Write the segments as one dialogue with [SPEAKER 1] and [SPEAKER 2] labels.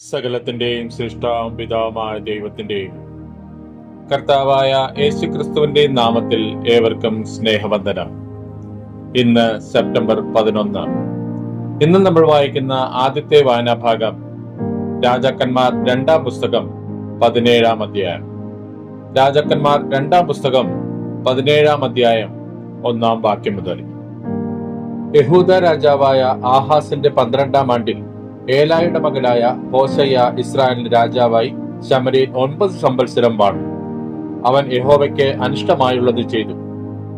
[SPEAKER 1] സകലത്തിന്റെയും സൃഷ്ടാവും പിതാവുമായ ദൈവത്തിന്റെയും കർത്താവായ യേശു ക്രിസ്തുവിന്റെ നാമത്തിൽ ഏവർക്കും സ്നേഹവന്ദനം. ഇന്ന് സെപ്റ്റംബർ പതിനൊന്ന്. ഇന്ന് നമ്മൾ വായിക്കുന്ന ആദ്യത്തെ വായനാഭാഗം രാജാക്കന്മാർ രണ്ടാം പുസ്തകം പതിനേഴാം അധ്യായം. രാജാക്കന്മാർ രണ്ടാം പുസ്തകം പതിനേഴാം അധ്യായം ഒന്നാം വാക്യം മുതൽ. യഹൂദ രാജാവായ ആഹാസിന്റെ പന്ത്രണ്ടാം ആണ്ടിൽ ഏലായുടെ മകനായ ഹോസയ്യ ഇസ്രായേലിന് രാജാവായി ശമരിയിൽ ഒൻപത് സംവത്സരം വാണു. അവൻ യഹോവയ്ക്ക് അനിഷ്ടമായുള്ളത് ചെയ്തു.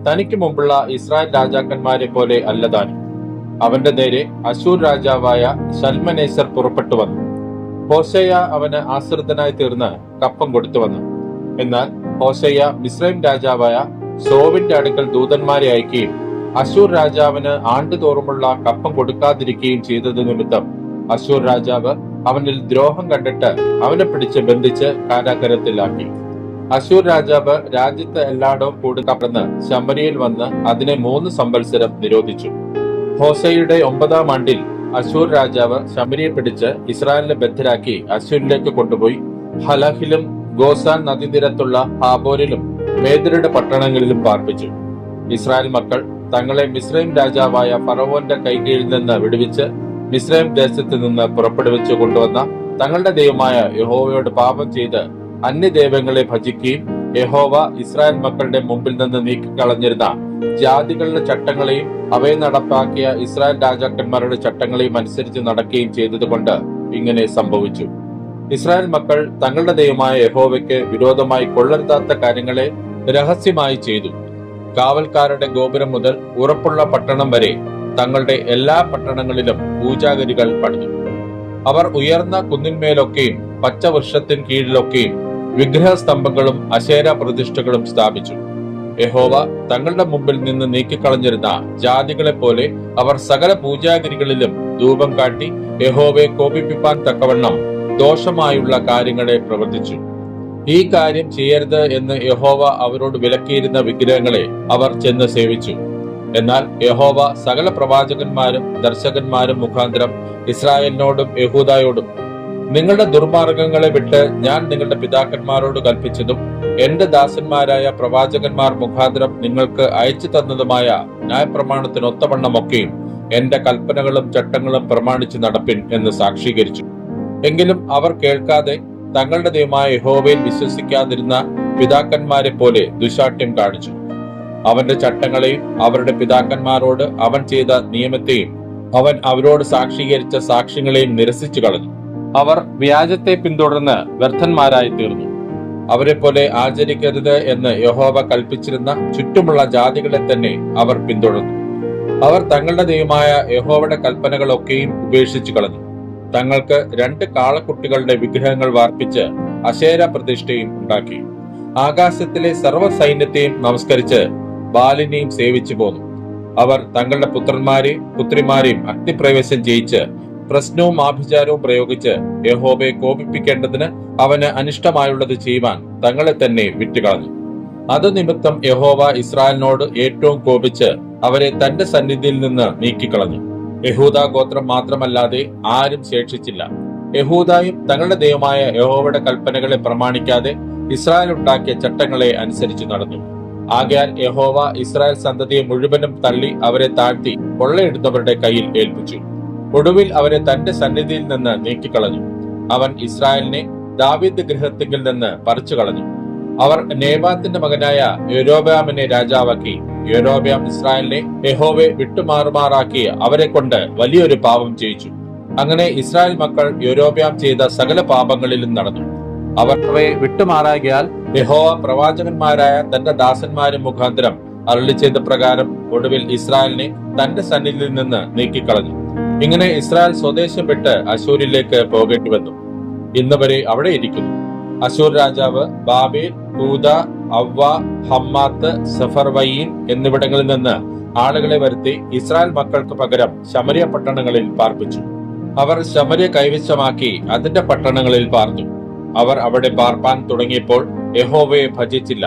[SPEAKER 1] തനിക്ക് മുമ്പുള്ള ഇസ്രായേൽ രാജാക്കന്മാരെ പോലെ അല്ലതാനും അവന്റെ നേരെ അശൂർ രാജാവായ സൽമനേസർ പുറപ്പെട്ടു വന്നു. ഹോസയ്യ അവന് ആശ്രിതനായി തീർന്ന് കപ്പം കൊടുത്തു വന്നു. എന്നാൽ ഹോസയ്യ മിസ്രൈം രാജാവായ സോവിന്റെ അടുക്കൽ ദൂതന്മാരെ അയക്കുകയും അശൂർ രാജാവിന് ആണ്ടുതോറുമുള്ള കപ്പം കൊടുക്കാതിരിക്കുകയും ചെയ്തത് നിമിത്തം അശൂർ രാജാവ് അവനിൽ ദ്രോഹം കണ്ടിട്ട് അവനെ പിടിച്ച് ബന്ധിച്ച് കാരാഗ്രഹത്തിലാക്കി അശൂർ രാജാവ് രാജ്യത്ത് എല്ലായിടവും കൂടി കടന്ന് ശമരിയിൽ വന്ന് അതിനെ മൂന്ന് സംവത്സരം നിരോധിച്ചു. ഹോസയുടെ ഒമ്പതാം ആണ്ടിൽ അശൂർ രാജാവ് ശമരിയെ പിടിച്ച് ഇസ്രായേലിനെ ബദ്ധരാക്കി അശൂരിലേക്ക് കൊണ്ടുപോയി. ഹലഹിലും ഗോസാൻ നദീതീരത്തുള്ള ഹാബോരിലും മേദരുടെ പട്ടണങ്ങളിലും പാർപ്പിച്ചു. ഇസ്രായേൽ മക്കൾ തങ്ങളെ മിസ്രൈം രാജാവായ ഫറവോന്റെ കൈകീഴിൽ നിന്ന് വിടുവിച്ച് മിസ്രൈം ദേശത്ത് നിന്ന് പുറപ്പെടുവിച്ചു കൊണ്ടുവന്ന തങ്ങളുടെ ദൈവമായ യഹോവയോട് പാപം ചെയ്ത് അന്യദൈവങ്ങളെ ഭജിക്കുകയും യഹോവ ഇസ്രായേൽ മക്കളുടെ മുമ്പിൽ നിന്ന് നീക്കിക്കളഞ്ഞിരുന്ന ജാതികളുടെ ചട്ടങ്ങളെയും അവയെ നടപ്പാക്കിയ ഇസ്രായേൽ രാജാക്കന്മാരുടെ ചട്ടങ്ങളെയും അനുസരിച്ച് നടക്കുകയും ചെയ്തതുകൊണ്ട് ഇങ്ങനെ സംഭവിച്ചു. ഇസ്രായേൽ മക്കൾ തങ്ങളുടെ ദൈവമായ യഹോവയ്ക്ക് വിരോധമായി കൊള്ളരുതാത്ത കാര്യങ്ങളെ രഹസ്യമായി ചെയ്തു. കാവൽക്കാരുടെ ഗോപുരം മുതൽ ഉറപ്പുള്ള പട്ടണം വരെ തങ്ങളുടെ എല്ലാ പട്ടണങ്ങളിലും പൂജാഗരികൾ പണിതു. അവർ ഉയർന്ന കുന്നിന്മേലൊക്കെയും പച്ചവൃക്ഷത്തിൻ കീഴിലൊക്കെയും വിഗ്രഹസ്തംഭങ്ങളും അശേര പ്രതിഷ്ഠകളും സ്ഥാപിച്ചു. യഹോവ തങ്ങളുടെ മുമ്പിൽ നിന്ന് നീക്കിക്കളഞ്ഞിരുന്ന ജാതികളെ പോലെ അവർ സകല പൂജാഗിരികളിലും ധൂപം കാട്ടി യഹോവയെ കോപിപ്പിപ്പാൻ തക്കവണ്ണം ദോഷമായുള്ള കാര്യങ്ങളെ പ്രവർത്തിച്ചു. ഈ കാര്യം ചെയ്യരുത് എന്ന് യഹോവ അവരോട് വിലക്കിയിരുന്ന വിഗ്രഹങ്ങളെ അവർ ചെന്ന് സേവിച്ചു. എന്നാൽ യഹോവ സകല പ്രവാചകന്മാരും ദർശകന്മാരും മുഖാന്തരം ഇസ്രായേലിനോടും യഹൂദായോടും നിങ്ങളുടെ ദുർമാർഗങ്ങളെ വിട്ട് ഞാൻ നിങ്ങളുടെ പിതാക്കന്മാരോട് കൽപ്പിച്ചതും എന്റെ ദാസന്മാരായ പ്രവാചകന്മാർ മുഖാന്തരം നിങ്ങൾക്ക് അയച്ചു തന്നതുമായ ന്യായപ്രമാണത്തിനൊത്തവണ്ണമൊക്കെയും എന്റെ കൽപ്പനകളും ചട്ടങ്ങളും പ്രമാണിച്ച് നടപ്പിൻ എന്ന് സാക്ഷീകരിച്ചു. എങ്കിലും അവർ കേൾക്കാതെ തങ്ങളുടെ ദൈവമായ യഹോവയിൽ വിശ്വസിക്കാതിരുന്ന പിതാക്കന്മാരെ പോലെ ദുശാഠ്യം കാണിച്ചു. അവന്റെ ചട്ടങ്ങളെയും അവരുടെ പിതാക്കന്മാരോട് അവൻ ചെയ്ത നിയമത്തെയും അവൻ അവരോട് സാക്ഷീകരിച്ച സാക്ഷ്യങ്ങളെയും നിരസിച്ചു കളഞ്ഞു. അവർ വ്യാജത്തെ പിന്തുടർന്ന് വ്യർത്ഥന്മാരായി തീർന്നു. അവരെ പോലെ ആചരിക്കരുത് എന്ന് യഹോവ കൽപ്പിച്ചിരുന്ന ചുറ്റുമുള്ള ജാതികളെ തന്നെ അവർ പിന്തുടർന്നു. അവർ തങ്ങളുടെ ദൈവമായ യഹോവയുടെ കൽപ്പനകളൊക്കെയും ഉപേക്ഷിച്ചു കളഞ്ഞു. തങ്ങൾക്ക് രണ്ട് കാളക്കുട്ടികളുടെ വിഗ്രഹങ്ങൾ വാർപ്പിച്ച് അശേര പ്രതിഷ്ഠയും ഉണ്ടാക്കി. ആകാശത്തിലെ സർവ സൈന്യത്തെയും നമസ്കരിച്ച് ബാലിനെയും സേവിച്ചു പോന്നു. അവർ തങ്ങളുടെ പുത്രന്മാരെയും പുത്രിമാരെയും അഗ്നിപ്രവേശം ചെയ്യിച്ച് പ്രശ്നവും ആഭിചാരവും പ്രയോഗിച്ച് യഹോബയെ കോപിപ്പിക്കേണ്ടതിന് അവന് അനിഷ്ടമായുള്ളത് ചെയ്യുവാൻ തങ്ങളെ തന്നെ വിറ്റുകളഞ്ഞു അത് നിമിത്തം യഹോവ ഇസ്രായേലിനോട് ഏറ്റവും കോപിച്ച് അവരെ തന്റെ സന്നിധിയിൽ നിന്ന് നീക്കിക്കളഞ്ഞു. യഹൂദ ഗോത്രം മാത്രമല്ലാതെ ആരും ശേഷിച്ചില്ല. യഹൂദായും തങ്ങളുടെ ദൈവമായ യഹോവയുടെ കൽപ്പനകളെ പ്രമാണിക്കാതെ ഇസ്രായേൽ ഉണ്ടാക്കിയ ചട്ടങ്ങളെ അനുസരിച്ച് നടന്നു. ആകയാൽ യഹോവ ഇസ്രായേൽ സന്തതിയെ മുഴുവനും തള്ളി അവരെ താഴ്ത്തി കൊള്ളയിടുന്നവരുടെ കയ്യിൽ ഏൽപ്പിച്ചു. ഒടുവിൽ അവരെ തന്റെ സന്നിധിയിൽ നിന്ന് നീക്കിക്കളഞ്ഞു. അവൻ ഇസ്രായേലിനെ ദാവിദ് ഗൃഹത്തിൽ നിന്ന് പറിച്ചു കളഞ്ഞു അവർ നേബാത്തിന്റെ മകനായ യൂരോബാമിനെ രാജാവാക്കി. യൂരോബാം ഇസ്രായേലിനെ യഹോവെ വിട്ടുമാറുമാറാക്കി അവരെ കൊണ്ട് വലിയൊരു പാപം ചെയ്യിച്ചു. അങ്ങനെ ഇസ്രായേൽ മക്കൾ യൂരോബ്യാം ചെയ്ത സകല പാപങ്ങളിലും നടന്നു. അവർ അവയെ വിട്ടുമാറാകിയാൽ യഹോവ പ്രവാചകന്മാരായ തന്റെ ദാസന്മാരും മുഖാന്തരം അരളി ചെയ്ത പ്രകാരം ഒടുവിൽ ഇസ്രായേലിനെ തന്റെ സന്നിധിയിൽ നിന്ന് നീക്കിക്കളഞ്ഞു. ഇങ്ങനെ ഇസ്രായേൽ സ്വദേശം വിട്ട് അശൂരിലേക്ക് പോകേണ്ടി വന്നു. ഇന്ന് വരെ അവിടെ ഇരിക്കുന്നു. അശൂർ രാജാവ് ബാബേൽ കൂത അവ്വ ഹമ്മാത്ത് സഫർവയീൻ എന്നിവിടങ്ങളിൽ നിന്ന് ആളുകളെ വരുത്തി ഇസ്രായേൽ മക്കൾക്ക് പകരം ശമരിയ പട്ടണങ്ങളിൽ പാർപ്പിച്ചു. അവർ ശമരിയ കൈവശമാക്കി അതിന്റെ പട്ടണങ്ങളിൽ പാർന്നു അവർ അവിടെ പാർപ്പാൻ തുടങ്ങിയപ്പോൾ യഹോവയെ ഭജിച്ചില്ല.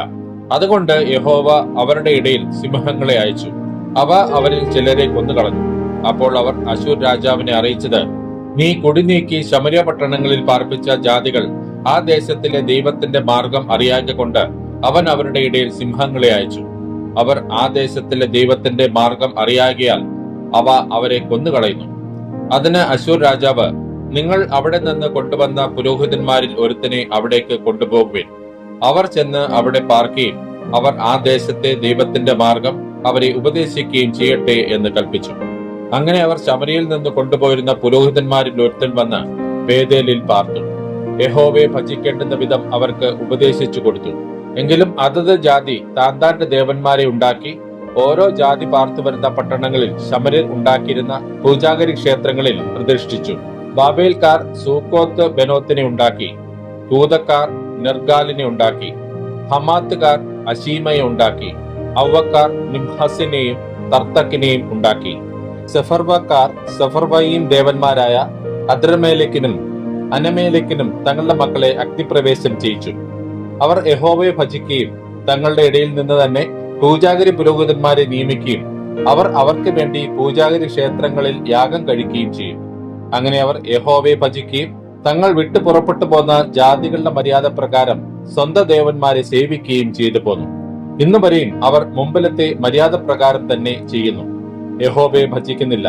[SPEAKER 1] അതുകൊണ്ട് യഹോവ അവരുടെ ഇടയിൽ സിംഹങ്ങളെ അയച്ചു. അവ അവരിൽ ചിലരെ കൊന്നുകളഞ്ഞു. അപ്പോൾ അവർ അശൂർ രാജാവിനെ അറിയിച്ചത് നീ കുടിനീക്കി ശമരിയ പട്ടണങ്ങളിൽ പാർപ്പിച്ച ജാതികൾ ആ ദേശത്തിലെ ദൈവത്തിന്റെ മാർഗം അറിയാഞ്ഞ കൊണ്ട് അവൻ അവരുടെ ഇടയിൽ സിംഹങ്ങളെ അയച്ചു. അവർ ആ ദേശത്തിലെ ദൈവത്തിന്റെ മാർഗം അറിയാകിയാൽ അവ അവരെ കൊന്നുകളയുന്നു. അതിന് അശൂർ രാജാവ് നിങ്ങൾ അവിടെ നിന്ന് കൊണ്ടുവന്ന പുരോഹിതന്മാരിൽ ഒരുത്തനെ അവിടേക്ക് കൊണ്ടുപോകുവിൻ. അവർ ചെന്ന് അവിടെ പാർക്കുകയും അവർ ആ ദേശത്തെ ദൈവത്തിന്റെ മാർഗം അവരെ ഉപദേശിക്കുകയും ചെയ്യട്ടെ എന്ന് കൽപ്പിച്ചു അങ്ങനെ അവർ ശമരിയിൽ നിന്ന് കൊണ്ടുപോയിരുന്ന പുരോഹിതന്മാരിൽ ഒരുത്തൻ വന്ന് ബേദേലിൽ പാർത്തു. യഹോവയെ ഭജിക്കേണ്ടുന്ന വിധം അവർക്ക് ഉപദേശിച്ചു കൊടുത്തു. എങ്കിലും അതത് ജാതി താന്താന്റെ ദേവന്മാരെ ഉണ്ടാക്കി ഓരോ ജാതി പാർത്തു വരുന്ന പട്ടണങ്ങളിൽ ശമരിൽ ഉണ്ടാക്കിയിരുന്ന പൂജാഗരി ക്ഷേത്രങ്ങളിൽ പ്രതിഷ്ഠിച്ചു. ബാബേൽക്കാർ സൂക്കോത്ത് ബെനോത്തിനെ ഉണ്ടാക്കി തൂതക്കാർ നിർഗാലിനെ ഉണ്ടാക്കി ഹമാത്തുകാർ അശീമയെ ഉണ്ടാക്കി ഔവക്കാർ നിംഹസിനെയും തർത്തക്കിനെയും ഉണ്ടാക്കി. സെഫർവക്കാർ സെഫർവയും ദേവന്മാരായ അദ്രമേലക്കിനും അനമേലക്കിനും തങ്ങളുടെ മക്കളെ അഗ്നിപ്രവേശം ചെയ്യിച്ചു. അവർ യഹോവയെ ഭജിക്കുകയും തങ്ങളുടെ ഇടയിൽ നിന്ന് തന്നെ പൂജാഗരി പുരോഹിതന്മാരെ നിയമിക്കുകയും അവർ അവർക്ക് വേണ്ടി പൂജാഗരി ക്ഷേത്രങ്ങളിൽ യാഗം കഴിക്കുകയും ചെയ്യും. അങ്ങനെ അവർ യഹോവയെ ഭജിക്കുകയും തങ്ങൾ വിട്ടു പുറപ്പെട്ടു പോന്ന ജാതികളുടെ മര്യാദ പ്രകാരം സ്വന്തം ദേവന്മാരെ സേവിക്കുകയും ചെയ്തു പോന്നു. ഇന്നു വരെയും അവർ മുമ്പിലത്തെ മര്യാദ പ്രകാരം തന്നെ ചെയ്യുന്നു. യഹോബയെ ഭജിക്കുന്നില്ല.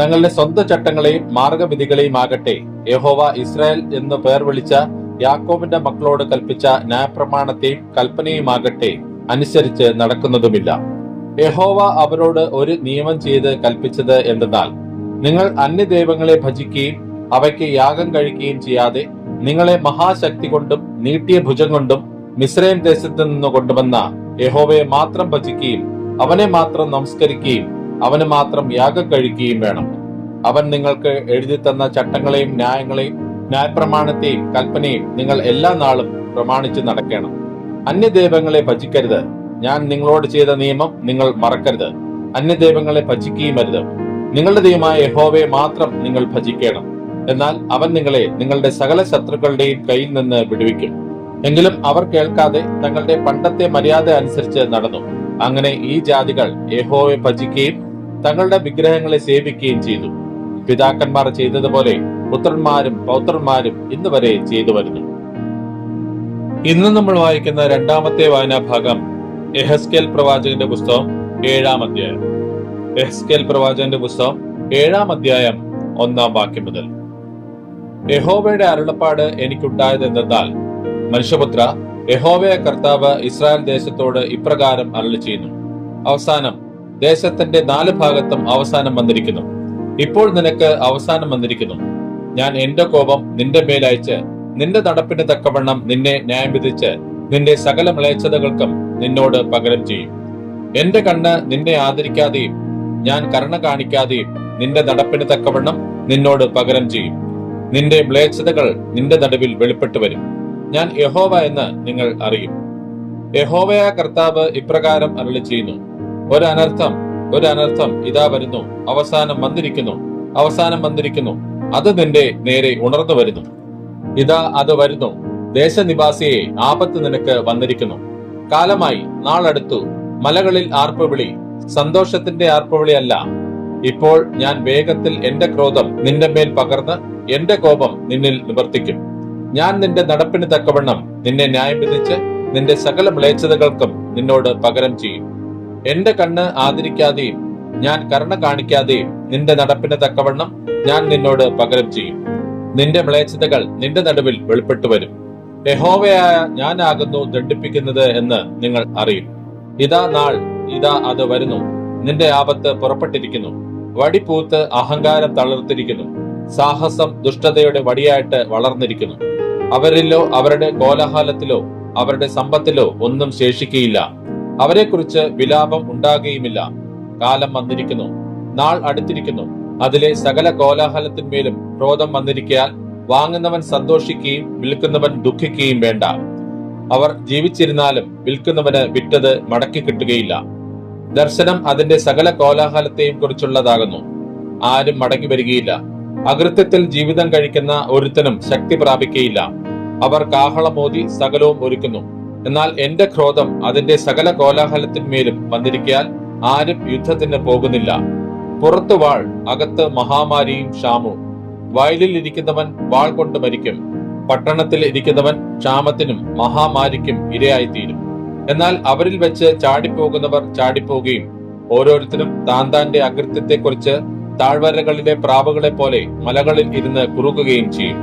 [SPEAKER 1] തങ്ങളുടെ സ്വന്തം ചട്ടങ്ങളെയും മാർഗവിധികളെയും ആകട്ടെ യഹോവ ഇസ്രായേൽ എന്ന് പേർ വിളിച്ച യാക്കോബിന്റെ മക്കളോട് കൽപ്പിച്ച ന്യായപ്രമാണത്തെയും കൽപ്പനയുമാകട്ടെ അനുസരിച്ച് നടക്കുന്നതുമില്ല. യഹോവ അവരോട് ഒരു നിയമം ചെയ്ത് കൽപ്പിച്ചത് എന്തെന്നാൽ നിങ്ങൾ അന്യദൈവങ്ങളെ ഭജിക്കുകയും അവയ്ക്ക് യാഗം കഴിക്കുകയും ചെയ്യാതെ നിങ്ങളെ മഹാശക്തി കൊണ്ടും നീട്ടിയ ഭുജം കൊണ്ടും മിശ്രയം ദേശത്ത് നിന്ന് കൊണ്ടുവന്ന യഹോവയെ മാത്രം ഭജിക്കുകയും അവനെ മാത്രം നമസ്കരിക്കുകയും അവന് മാത്രം യാഗം കഴിക്കുകയും വേണം. അവൻ നിങ്ങൾക്ക് എഴുതി തന്ന ചട്ടങ്ങളെയും ന്യായങ്ങളെയും ന്യായപ്രമാണത്തെയും കൽപ്പനയും നിങ്ങൾ എല്ലാ നാളും പ്രമാണിച്ച് നടക്കണം. അന്യദൈവങ്ങളെ ഭജിക്കരുത്. ഞാൻ നിങ്ങളോട് ചെയ്ത നിയമം നിങ്ങൾ മറക്കരുത്. അന്യദൈവങ്ങളെ ഭജിക്കുകയും അരുത്. നിങ്ങളുടെ ദൈവമായ യഹോവയെ മാത്രം നിങ്ങൾ ഭജിക്കണം. എന്നാൽ അവൻ നിങ്ങളെ നിങ്ങളുടെ സകല ശത്രുക്കളുടെയും കയ്യിൽ നിന്ന് വിടുവിക്കും. എങ്കിലും അവർ കേൾക്കാതെ തങ്ങളുടെ പണ്ടത്തെ മര്യാദ അനുസരിച്ച് നടന്നു. അങ്ങനെ ഈ ജാതികൾ യഹോവയെ ഭജിക്കുകയും തങ്ങളുടെ വിഗ്രഹങ്ങളെ സേവിക്കുകയും ചെയ്തു. പിതാക്കന്മാർ ചെയ്തതുപോലെ പുത്രന്മാരും പൗത്രന്മാരും ഇന്ന് വരെ ചെയ്തു വരുന്നു. ഇന്ന് നമ്മൾ വായിക്കുന്ന രണ്ടാമത്തെ വായനാഭാഗം എഹസ്കേൽ പ്രവാചകന്റെ പുസ്തകം ഏഴാം അധ്യായം. എഹസ്കേൽ പ്രവാചന്റെ പുസ്തകം ഏഴാം അധ്യായം ഒന്നാം വാക്യം മുതൽ. യഹോവയുടെ അരുളപ്പാട് എനിക്കുണ്ടായത് എന്തെന്നാൽ മനുഷ്യപുത്ര യഹോവയ കർത്താവ് ഇസ്രായേൽ ദേശത്തോട് ഇപ്രകാരം അരളി ചെയ്യുന്നു അവസാനം ദേശത്തിന്റെ നാല് ഭാഗത്തും അവസാനം വന്നിരിക്കുന്നു. ഇപ്പോൾ നിനക്ക് അവസാനം വന്നിരിക്കുന്നു. ഞാൻ എന്റെ കോപം നിന്റെ മേലയച്ച് നിന്റെ നടപ്പിന് തക്കവണ്ണം നിന്നെ ന്യായം വിധിച്ച് നിന്റെ സകല മ്ലേച്ഛതകൾക്കും നിന്നോട് പകരം ചെയ്യും. എന്റെ കണ്ണ് നിന്നെ ആദരിക്കാതെയും ഞാൻ കരുണ കാണിക്കാതെയും നിന്റെ നടപ്പിന് തക്കവണ്ണം നിന്നോട് പകരം ചെയ്യും. നിന്റെ മ്ലേച്ഛതകൾ നിന്റെ നടുവിൽ വെളിപ്പെട്ടു വരും. ഞാൻ യഹോവ എന്ന് നിങ്ങൾ അറിയും. യഹോവയ കർത്താവ് ഇപ്രകാരം അരളി ചെയ്യുന്നു ഒരു അനർത്ഥം ഒരു അനർത്ഥം ഇതാ വരുന്നു. അവസാനം വന്നിരിക്കുന്നു. അവസാനം വന്നിരിക്കുന്നു. അത് നിന്റെ നേരെ ഉണർന്നു വരുന്നു. ഇതാ അത് വരുന്നു. ദേശനിവാസിയെ ആപത്ത് നിനക്ക് വന്നിരിക്കുന്നു. കാലമായി നാളടുത്തു മലകളിൽ ആർപ്പ് ആർപ്പുവിളി സന്തോഷത്തിന്റെ ആർപ്പവിളിയല്ല. ഇപ്പോൾ ഞാൻ വേഗത്തിൽ എന്റെ ക്രോധം നിന്റെ മേൽ പകർന്ന് എന്റെ കോപം നിന്നിൽ നിവർത്തിക്കും. ഞാൻ നിന്റെ നടപ്പിന് തക്കവണ്ണം നിന്നെ ന്യായം വിധിച്ച് നിന്റെ സകല മ്ലേച്ഛതകൾക്കും നിന്നോട് പകരം ചെയ്യും. എന്റെ കണ്ണ് ആദരിക്കാതെയും ഞാൻ കരുണ കാണിക്കാതെയും നിന്റെ നടപ്പിന് തക്കവണ്ണം ഞാൻ നിന്നോട് പകരം ചെയ്യും. നിന്റെ മ്ലേച്ഛതകൾ നിന്റെ നടുവിൽ വെളിപ്പെട്ടു വരും. യഹോവയായ ഞാനാകുന്നു ദണ്ഡിപ്പിക്കുന്നത് എന്ന് നിങ്ങൾ അറിയും. ഇതാ നാൾ ഇതാ അത് വരുന്നു. നിന്റെ ആപത്ത് പുറപ്പെട്ടിരിക്കുന്നു. വടിപൂത്ത് അഹങ്കാരം തളർത്തിരിക്കുന്നു. സാഹസം ദുഷ്ടതയുടെ വടിയായിട്ട് വളർന്നിരിക്കുന്നു. അവരിലോ അവരുടെ കോലാഹലത്തിലോ അവരുടെ സമ്പത്തിലോ ഒന്നും ശേഷിക്കുകയില്ല അവരെക്കുറിച്ച് വിലാപം ഉണ്ടാകുകയുമില്ല. കാലം വന്നിരിക്കുന്നു. നാൾ അടുത്തിരിക്കുന്നു. അതിലെ സകല കോലാഹലത്തിന്മേലും ക്രോധം വന്നിരിക്കാൻ വാങ്ങുന്നവൻ സന്തോഷിക്കുകയും വിൽക്കുന്നവൻ ദുഃഖിക്കുകയും വേണ്ട. അവർ ജീവിച്ചിരുന്നാലും വിൽക്കുന്നവന് വിറ്റത് മടക്കി കിട്ടുകയില്ല. ദർശനം അതിന്റെ സകല കോലാഹലത്തെയും കുറിച്ചുള്ളതാകുന്നു. ആരും മടങ്ങി വരികയില്ല. അകൃത്യത്തിൽ ജീവിതം കഴിക്കുന്ന ഒരുത്തനും ശക്തി പ്രാപിക്കയില്ല. അവർ കാഹളമോതി സകലവും ഒരുക്കുന്നു. എന്നാൽ എന്റെ ക്രോധം അതിന്റെ സകല കോലാഹലത്തിന്മേലും വന്നിരിക്കാൻ ആരും യുദ്ധത്തിന് പോകുന്നില്ല. പുറത്തു വാൾ അകത്ത് മഹാമാരിയും ക്ഷാമവും. വയലിൽ ഇരിക്കുന്നവൻ വാൾ കൊണ്ട് മരിക്കും. പട്ടണത്തിൽ ഇരിക്കുന്നവൻ ക്ഷാമത്തിനും മഹാമാരിക്കും ഇരയായിത്തീരും. എന്നാൽ അവരിൽ വെച്ച് ചാടിപ്പോകുന്നവർ ചാടിപ്പോകുകയും ഓരോരുത്തരും താൻ താന്റെ അകൃത്യത്തെക്കുറിച്ച് താഴ്വരകളിലെ പ്രാവുകളെ പോലെ മലകളിൽ ഇരുന്ന് കുറുകുകയും ചെയ്യും.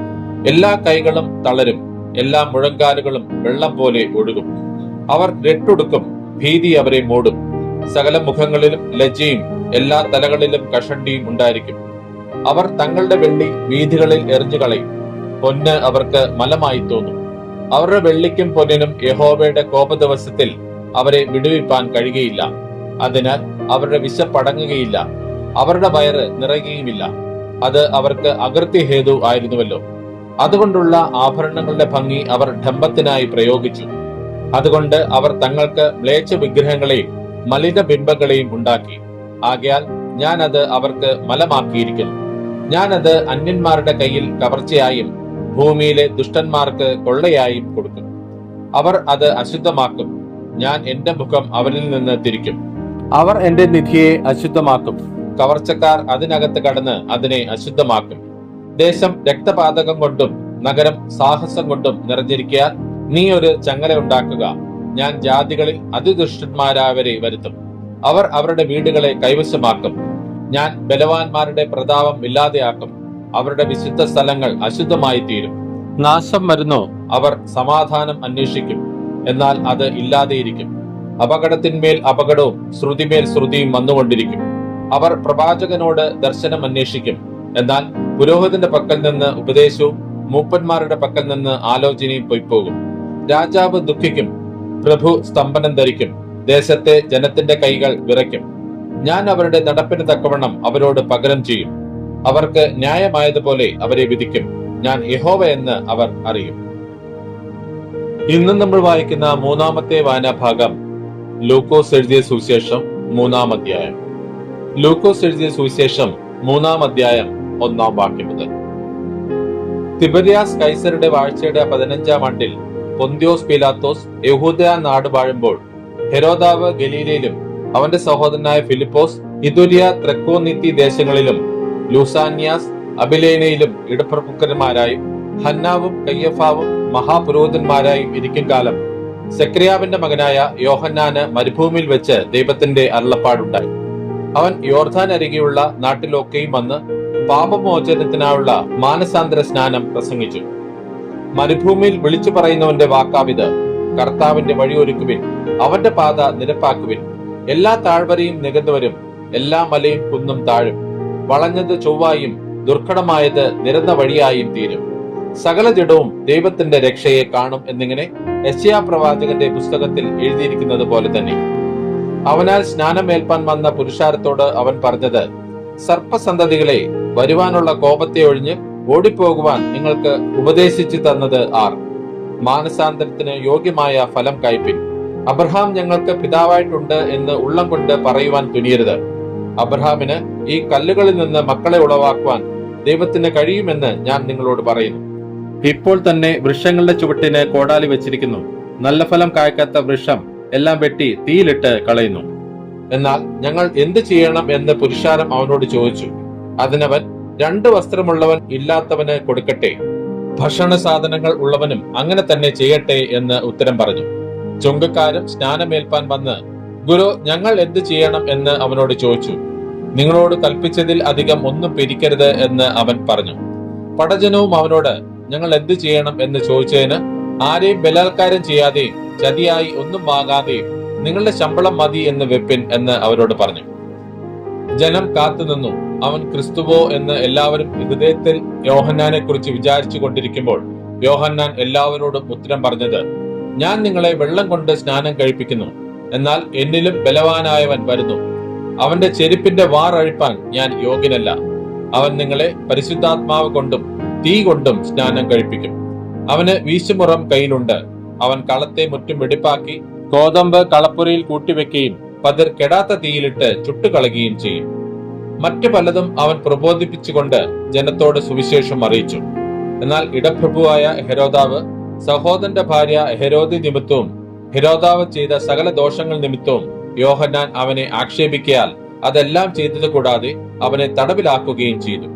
[SPEAKER 1] എല്ലാ കൈകളും തളരും എല്ലാ മുഴങ്കാലുകളും വെള്ളം പോലെ ഒഴുകും. അവർ രട്ടുടുക്കും ഭീതി അവരെ മൂടും. സകല മുഖങ്ങളിലും ലജ്ജയും എല്ലാ തലകളിലും കഷണ്ടിയും ഉണ്ടായിരിക്കും. അവർ തങ്ങളുടെ വെള്ളി വീഥികളിൽ എറിഞ്ഞു കളയും പൊന്ന് അവർക്ക് മലമായി തോന്നും. അവരുടെ വെള്ളിക്കും പൊന്നിനും യഹോവയുടെ കോപദിവസത്തിൽ അവരെ വിടുവിപ്പാൻ കഴിയുകയില്ല. അതിനാൽ അവരുടെ വിശപ്പടങ്ങുകയില്ല അവരുടെ വയറ് നിറയുകയുമില്ല. അത് അവർക്ക് അകൃത്യഹേതു ആയിരുന്നുവല്ലോ. അതുകൊണ്ടുള്ള ആഭരണങ്ങളുടെ ഭംഗി അവർ ഡംബത്തിനായി പ്രയോഗിച്ചു. അതുകൊണ്ട് അവർ തങ്ങൾക്ക് മ്ലേച്ഛ വിഗ്രഹങ്ങളെയും മലിന ബിംബങ്ങളെയും ഉണ്ടാക്കി. ആകയാൽ ഞാൻ അത് അവർക്ക് മലമാക്കിയിരിക്കുന്നു. ഞാൻ അത് അന്യന്മാരുടെ കയ്യിൽ കവർച്ചയായും ഭൂമിയിലെ ദുഷ്ടന്മാർക്ക് കൊള്ളയായും കൊടുക്കും അവർ അത് അശുദ്ധമാക്കും. ഞാൻ എന്റെ മുഖം അവരിൽ നിന്ന് തിരിക്കും. അവർ എന്റെ നിധിയെ അശുദ്ധമാക്കും. കവർച്ചക്കാർ അതിനകത്ത് കടന്ന് അതിനെ അശുദ്ധമാക്കും. ദേശം രക്തപാതകം കൊണ്ടും നഗരം സാഹസം കൊണ്ടും നിറഞ്ഞിരിക്കാൻ നീ ഒരു ചങ്ങല ഉണ്ടാക്കുക. ഞാൻ ജാതികളിൽ അതിദുഷ്ടന്മാരാവരെ വരുത്തും. അവർ അവരുടെ വീടുകളെ കൈവശമാക്കും. ഞാൻ ബലവാന്മാരുടെ പ്രതാപം ഇല്ലാതെയാക്കും. അവരുടെ വിശുദ്ധ സ്ഥലങ്ങൾ അശുദ്ധമായി തീരും നാശം വരുന്നോ അവർ സമാധാനം അന്വേഷിക്കും. എന്നാൽ അത് ഇല്ലാതെയിരിക്കും. അപകടത്തിന്മേൽ അപകടവും ശ്രുതിമേൽ ശ്രുതിയും വന്നുകൊണ്ടിരിക്കും. അവർ പ്രവാചകനോട് ദർശനം അന്വേഷിക്കും. എന്നാൽ പുരോഹിതന്റെ പക്കൽ നിന്ന് ഉപദേശവും മൂപ്പന്മാരുടെ പക്കൽ നിന്ന് ആലോചനയും പൊയ്പോകും. രാജാവ് ദുഃഖിക്കും. പ്രഭു സ്തംഭനം ധരിക്കും. ദേശത്തെ ജനത്തിന്റെ കൈകൾ വിറയ്ക്കും. ഞാൻ അവരുടെ നടപ്പിന് തക്കവണ്ണം അവരോട് പകരം ചെയ്യും. അവർക്ക് ന്യായമായതുപോലെ അവരെ വിധിക്കും. ഞാൻ യഹോവ എന്ന് അവർ അറിയും. ഇന്നും നമ്മൾ വായിക്കുന്ന മൂന്നാമത്തെ വായനാഭാഗം ലൂക്കോസ് എഴുതിയ സുവിശേഷം മൂന്നാം അധ്യായം. ലൂക്കോസ് എഴുതിയ സുവിശേഷം മൂന്നാം അധ്യായം ഒന്നാം വാക്യം മുതൽ. തിബരിയാസ് കൈസറുടെ വാഴ്ചയുടെ പതിനഞ്ചാം ആണ്ടിൽ പൊന്തിയോസ് പീലാത്തോസ് യഹൂദ നാട് വാഴുമ്പോൾ ഹെരോദാവ് ഗലീലയിലും അവന്റെ സഹോദരനായ ഫിലിപ്പോസ് ഇതുലിയ ത്രക്കോനിത്തി ദേശങ്ങളിലും ലൂസാന്യാസ് അബിലേനയിലും ഇടപ്രമുഖന്മാരായും ഹന്നാവും കയ്യഫാവും മഹാപുരോഹിതന്മാരായും ഇരിക്കും കാലം. സെക്രിയാവിന്റെ മകനായ യോഹന്നാന് മരുഭൂമിയിൽ വെച്ച് ദൈവത്തിന്റെ അരുളപ്പാടുണ്ടായി. അവൻ യോർധാൻ അരികെയുള്ള നാട്ടിലൊക്കെയും വന്ന് പാപമോചനത്തിനായുള്ള മാനസാന്തര സ്നാനം പ്രസംഗിച്ചു. മരുഭൂമിയിൽ വിളിച്ചു പറയുന്നവന്റെ വാക്കാവിത് കർത്താവിന്റെ വഴിയൊരുക്കുവിൻ അവന്റെ പാത നിരപ്പാക്കുവിൻ. എല്ലാ താഴ്വരയും നികന്നവരും എല്ലാ മലയും കുന്നും താഴും. വളഞ്ഞത് ചൊവ്വായും ദുർഘടമായത് നിരന്ന വഴിയായും തീരും. സകല ജഡവും ദൈവത്തിന്റെ രക്ഷയെ കാണും എന്നിങ്ങനെ യശയാ പ്രവാചകന്റെ പുസ്തകത്തിൽ എഴുതിയിരിക്കുന്നത് പോലെ തന്നെ. അവനാൽ സ്നാനമേൽപ്പാൻ വന്ന പുരുഷാരത്തോട് അവൻ പറഞ്ഞത് സർപ്പസന്തതികളെ വരുവാനുള്ള കോപത്തെ ഒഴിഞ്ഞ് ഓടിപ്പോകുവാൻ നിങ്ങൾക്ക് ഉപദേശിച്ചു തന്നത് ആർ. മാനസാന്തരത്തിന് യോഗ്യമായ ഫലം കയ്പിൻ. അബ്രഹാം ഞങ്ങൾക്ക് പിതാവായിട്ടുണ്ട് എന്ന് ഉള്ളം കൊണ്ട് പറയുവാൻ തുനിയരുത്. അബ്രഹാമിന് ഈ കല്ലുകളിൽ നിന്ന് മക്കളെ ഉളവാക്കുവാൻ ദൈവത്തിന് കഴിയുമെന്ന് ഞാൻ നിങ്ങളോട് പറയുന്നു. ഇപ്പോൾ തന്നെ വൃക്ഷങ്ങളുടെ ചുവട്ടിന് കോടാലി വെച്ചിരിക്കുന്നു. നല്ല ഫലം കായ്ക്കാത്ത വൃക്ഷം എല്ലാം വെട്ടി തീയിലിട്ട് കളയുന്നു. എന്നാൽ ഞങ്ങൾ എന്ത് ചെയ്യണം എന്ന് പുരുഷാരം അവനോട് ചോദിച്ചു. അതിനവൻ രണ്ട് വസ്ത്രമുള്ളവൻ ഇല്ലാത്തവന് കൊടുക്കട്ടെ. ഭക്ഷണ സാധനങ്ങൾ ഉള്ളവനും അങ്ങനെ തന്നെ ചെയ്യട്ടെ എന്ന് ഉത്തരം പറഞ്ഞു. ചുങ്കക്കാരും സ്നാനമേൽപ്പാൻ വന്ന് ഗുരു ഞങ്ങൾ എന്ത് ചെയ്യണം എന്ന് അവനോട് ചോദിച്ചു. നിങ്ങളോട് കൽപ്പിച്ചതിൽ അധികം ഒന്നും പിരിക്കരുത് എന്ന് അവൻ പറഞ്ഞു. പടജനവും അവനോട് ഞങ്ങൾ എന്ത് ചെയ്യണം എന്ന് ചോദിച്ചതിന് ആരെയും ബലാത്കാരം ചെയ്യാതെയും ചതിയായി ഒന്നും വാങ്ങാതെയും നിങ്ങളുടെ ശമ്പളം മതി എന്ന് വെപ്പിൻ എന്ന് അവരോട് പറഞ്ഞു. ജനം കാത്തുനിന്നു അവൻ ക്രിസ്തുവോ എന്ന് എല്ലാവരും ഹൃദയത്തിൽ യോഹന്നാനെ കുറിച്ച് വിചാരിച്ചു കൊണ്ടിരിക്കുമ്പോൾ യോഹന്നാൻ എല്ലാവരോടും ഉത്തരം പറഞ്ഞത് ഞാൻ നിങ്ങളെ വെള്ളം കൊണ്ട് സ്നാനം കഴിപ്പിക്കുന്നു. എന്നാൽ എന്നിലും ബലവാനായവൻ വരുന്നു. അവന്റെ ചെരുപ്പിന്റെ വാർ അഴിപ്പാൻ ഞാൻ യോഗ്യനല്ല. അവൻ നിങ്ങളെ പരിശുദ്ധാത്മാവ് കൊണ്ടും തീ കൊണ്ടും സ്നാനം കഴിപ്പിക്കും. അവന് വീശുമുറം കയ്യിലുണ്ട്. അവൻ കളത്തെ മുറ്റും വെടിപ്പാക്കി കോതമ്പ് കളപ്പുരയിൽ കൂട്ടിവെക്കുകയും പതിർ കെടാത്ത തീയിലിട്ട് ചുട്ടുകളയുകയും ചെയ്യും. മറ്റു പലതും അവൻ പ്രബോധിപ്പിച്ചുകൊണ്ട് ജനത്തോട് സുവിശേഷം അറിയിച്ചു. എന്നാൽ ഇടപ്രഭുവായ ഹെരോദാവ് സഹോദരന്റെ ഭാര്യ ഹെരോദി നിമിത്തവും ഹെരോദാവ് ചെയ്ത സകല ദോഷങ്ങൾ നിമിത്തവും യോഹന്നാൻ അവനെ ആക്ഷേപിക്കയാൽ അതെല്ലാം ചെയ്തത് കൂടാതെ അവനെ തടവിലാക്കുകയും ചെയ്തു.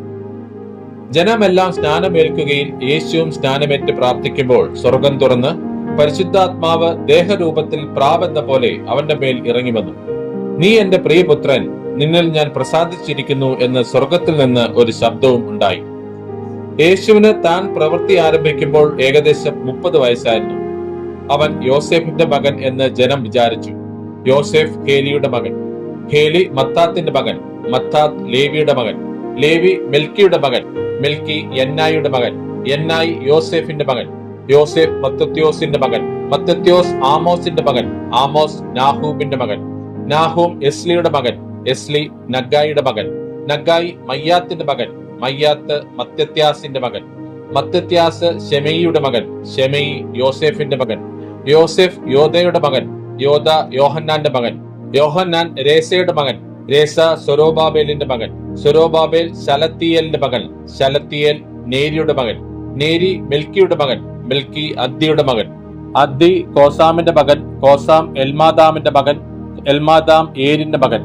[SPEAKER 1] ജനമെല്ലാം സ്നാനമേൽക്കുകയും യേശുവും സ്നാനമേറ്റ് പ്രാർത്ഥിക്കുമ്പോൾ സ്വർഗം തുറന്ന് പരിശുദ്ധാത്മാവ് ദേഹരൂപത്തിൽ പ്രാവെന്ന പോലെ അവന്റെ മേൽ ഇറങ്ങി വന്നു. നീ എന്റെ പ്രിയപുത്രൻ നിന്നിൽ ഞാൻ പ്രസാദിച്ചിരിക്കുന്നു എന്ന് സ്വർഗത്തിൽ നിന്ന് ഒരു ശബ്ദവും ഉണ്ടായി. യേശുവിന് താൻ പ്രവൃത്തി ആരംഭിക്കുമ്പോൾ ഏകദേശം മുപ്പത് വയസ്സായിരുന്നു. അവൻ യോസേഫിന്റെ മകൻ എന്ന് ജനം വിചാരിച്ചു. യോസേഫ് ഹേലിയുടെ മകൻ. ഹേലി മത്താത്തിന്റെ മകൻ. മത്താത്ത് ലേവിയുടെ മകൻ. ലേവി മെൽക്കിയുടെ മകൻ. മെൽക്കി യന്നായിയുടെ മകൻ. എന്നായി യോസേഫിന്റെ മകൻ. യോസേഫ് മത്തത്യോസിന്റെ മകൻ. മത്തത്യോസ് ആമോസിന്റെ മകൻ. ആമോസ് നാഹൂബിന്റെ മകൻ. നാഹൂം എസ്ലിയുടെ മകൻ. എസ്ലി നഗായിയുടെ മകൻ. നഗായി മയ്യാത്തിന്റെ മകൻ. മയ്യാത്ത് മത്തത്യാസിന്റെ മകൻ. മത്തത്യാസ് ഷെമയിയുടെ മകൻ ഷെമയി യോസെഫിന്റെ മകൻ യോസെഫ് യോധയുടെ മകൻ യോധ യോഹന്നാന്റെ മകൻ യോഹന്നാൻ രേസയുടെ മകൻ രേസ സൊരോബാബേലിന്റെ മകൻ സൊരോബാബേൽ ശലത്തിയലിന്റെ മകൻ ശലത്തിയൽ നേരിയുടെ മകൻ നേരി മെൽക്കിയുടെ മകൻ മെൽക്കി അദ്ദിയുടെ മകൻ അദ്ദി കോസാമിന്റെ മകൻ കോസാം എൽമാദാമിന്റെ മകൻ എൽമാദാം ഏരിന്റെ മകൻ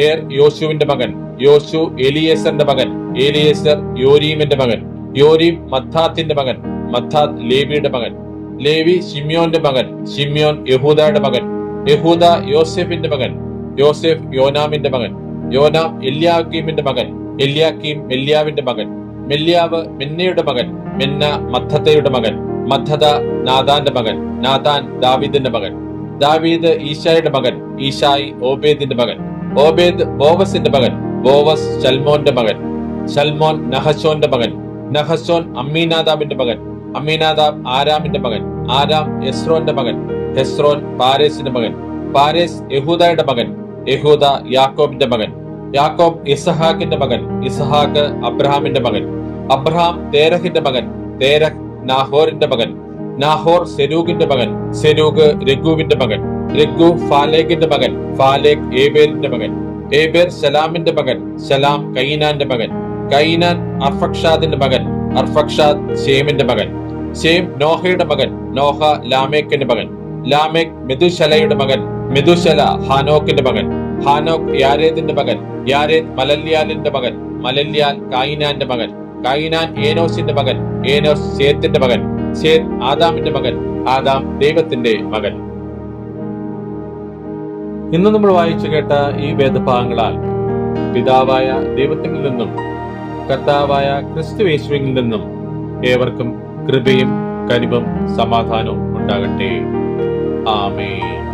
[SPEAKER 1] ഏർ യോശുവിന്റെ മകൻ യോശു എലിയേസറിന്റെ മകൻ എലിയേസർ യോരീമിന്റെ മകൻ യോരീം മത്താത്തിന്റെ മകൻ മത്താത്ത് ലേവിയുടെ മകൻ ലേവി ഷിമ്യോന്റെ മകൻ ഷിമ്യോൻ യഹൂദയുടെ മകൻ യഹൂദ യോസെഫിന്റെ മകൻ യോസെഫ് യോനാമിന്റെ മകൻ യോനാം എല്യാക്കീമിന്റെ മകൻ എല്യാക്കീം മെല്യാവിന്റെ മകൻ മെല്യാവ് മെന്നയുടെ മകൻ മെന്ന മദ്ധതയുടെ മകൻ മദ്ധത നാദാന്റെ മകൻ നാദാൻ ദാവീദിന്റെ മകൻ ദാവീദ് ഈശായുടെ മകൻ ഈശായി ഓബേദിന്റെ മകൻ ഓബേദ് ബോവസിന്റെ മകൻ ബോവസ് ഷൽമോന്റെ മകൻ ഷൽമോൻ നഹശോന്റെ മകൻ നഹശോൻ അമ്മീനാദാബിന്റെ മകൻ അമ്മീനാദാബ് ആരാമിന്റെ മകൻ ആരാം എസ്രോന്റെ മകൻ ഹെസ്രോൻ പാരേസിന്റെ മകൻ പാരേസ് യഹൂദയുടെ മകൻ യഹൂദ യാക്കോബിന്റെ മകൻ യാക്കോബ് ഇസഹാക്കിന്റെ മകൻ ഇസഹാക്ക് അബ്രഹാമിന്റെ മകൻ അബ്രഹാം തേരഹിന്റെ മകൻ തേരഹ് നാഹോറിന്റെ മകൻ നാഹോർ സെരൂഖിന്റെ മകൻ സെരൂഖ് രഘുവിന്റെ മകൻ രഘു ഫാലേഖിന്റെ മകൻ ഫാലേഖ് ഏബേലിന്റെ മകൻ ഏബേർ സലാമിന്റെ മകൻ സലാം കൈനാന്റെ മകൻ കൈനാൻ അർഫക്ഷാദിന്റെ മകൻ അർഫക്ഷാദ് ഷേമിന്റെ മകൻ ഷേം നോഹയുടെ മകൻ നോഹ ലാമേക്കിന്റെ മകൻ ലാമേക് മെതുശലയുടെ മകൻ മെതുശല ഹാനോക്കിന്റെ മകൻ ഹാനോക്ക് യാരേദിന്റെ മകൻ യാരേദ് മലല്യാലിന്റെ മകൻ മലല്യാൽ കായിനാന്റെ മകൻ കായിനാൻ ഏനോസിന്റെ മകൻ ഏനോസ് സേത്തിന്റെ മകൻ ഷേത് ആദാമിന്റെ മകൻ ആദാം ദൈവത്തിന്റെ മകൻ. ഇന്ന് നമ്മൾ വായിച്ചു കേട്ട ഈ വേദഭാഗങ്ങളാൽ പിതാവായ ദൈവത്തിൽ നിന്നും കർത്താവായ ക്രിസ്തു യേശുവിൽ നിന്നും ഏവർക്കും കൃപയും കനിവും സമാധാനവും ഉണ്ടാകട്ടെ. ആമേൻ.